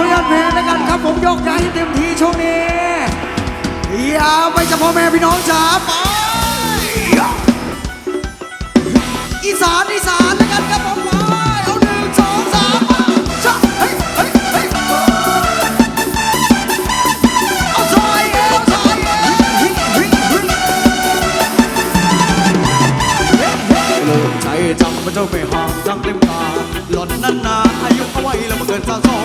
ผลงานเพลงแล้วกันครับผมยกย้ายเต็มที่ช่วงนี้อย่าไปจะพ่อแม่พี่น้องจ๋าไปอีสานอีสานแล้วกันครับผมไปเอาหนึ่งสองสามมาจ้าเฮ้ยเฮ้ยเฮ้ยเอาซอยเอวซอยเอวโลกใจจำมันเจ้าไม่ห่างจังเต็มตาหล่อนนั้นนาอายุเอาไว้แล้วมาเกินสาวสอ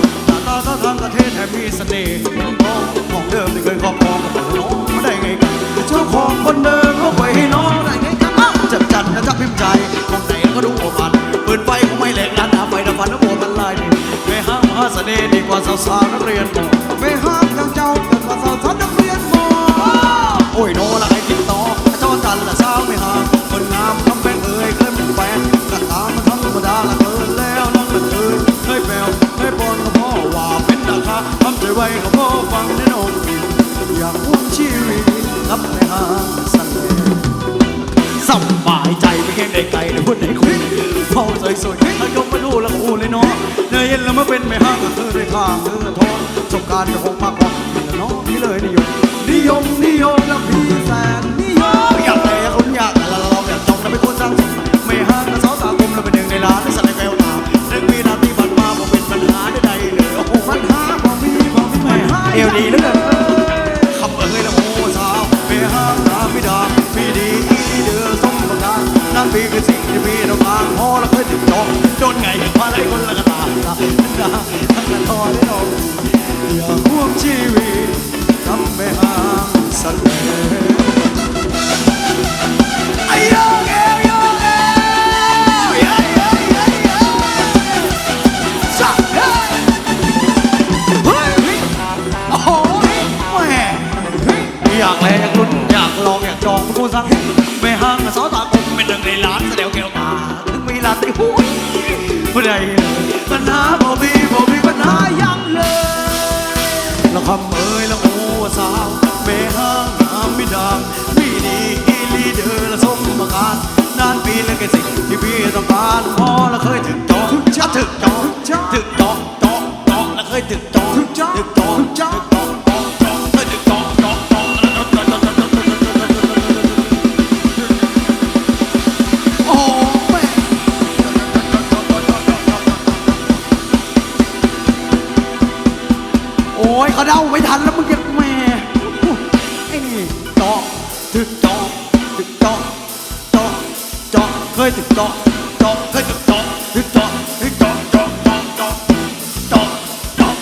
เสน่ห์ของของเดิมที่เคยครอบครองกับน้องไม่ได้ไงกันเจ้าของคนเดิมเขาไปให้น้องได้ไงกันอ้าจับจันนะจับพิมพ์ใจของไหนก็ดูว่ามันเปิดไฟคงไม่แหลกลันหาไฟดับฟันน้ำโมมันลายไม่ห้ามหาเสน่ห์ดีกว่าสาวสาวนักเรียน ไว้ก็พ่อฟังแน่นอนอยากพ่วงชีวิตกับในหางสันเลยสบายใจไม่แค่ได้ไกลเลยคนไหนคุยพ่อสวยๆถ้ายกมาดูแล้วก็อู้เลยเนาะเนยเย็นแล้วมาเป็นไม่ห้างก็เธอได้ทางเธอทอนสบการณ์จะคงมากกว่านี่ละเนาะพี่เลยนิยมนิยมนิยมแล้วพี่แสน ปีคือสิ่งที่พี่ต้องพอแล้วเคยติดจองโดนไงพาอะไรคนละกระตาตาตาทั้งกระทอได้ลงอย่าห่วงชีวิตทำไม่ห่างสักเลยไอ้ยกเอวโยกเอวเย้เย้เย้เย้สักเฮ้ยเฮ้ยโอ้โหแม่อยากแลอยากลุ้นอยากลองอยากจองทุกคนสั่งไม่ห่างกับสาว เป็นหนึ่งในล้านแสดงแก้วตาถึงมีล้านที่หูยผู้ใดปัญหาบ่มีบ่มีปัญหายังเลยละคำเอ่ยละโอ้สาวเมห้างงามไม่ดังพี่ดีอีลีเดอร์ละสมประการนานปีแล้วแกสิ โอ้ยเขาเดาไม่ทันแล้วมึงจะแหม่ไอ้นี่เจาะถึกเจาะถึกเจาะเจาะเจาะเคยถึกเจาะเจาะเคยถึกเจาะถึกเจาะถึกเจาะเจาะเจาะเจาะเจาะเจาะ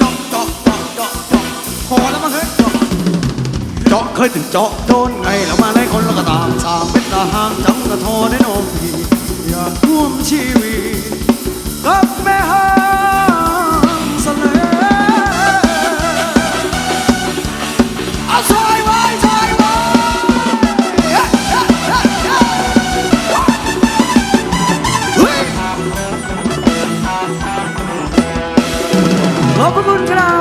เจาะเจาะเจาะเจาะเจาะพอแล้วมั้งเฮ้ยเจาะเจาะเคยถึงเจาะโดนไงแล้วมาได้คนละก็ตามสามเป็นตาห่างจังกระโทได้โนมพี่อยากร่วมชีวิตกับ Local Moon Club.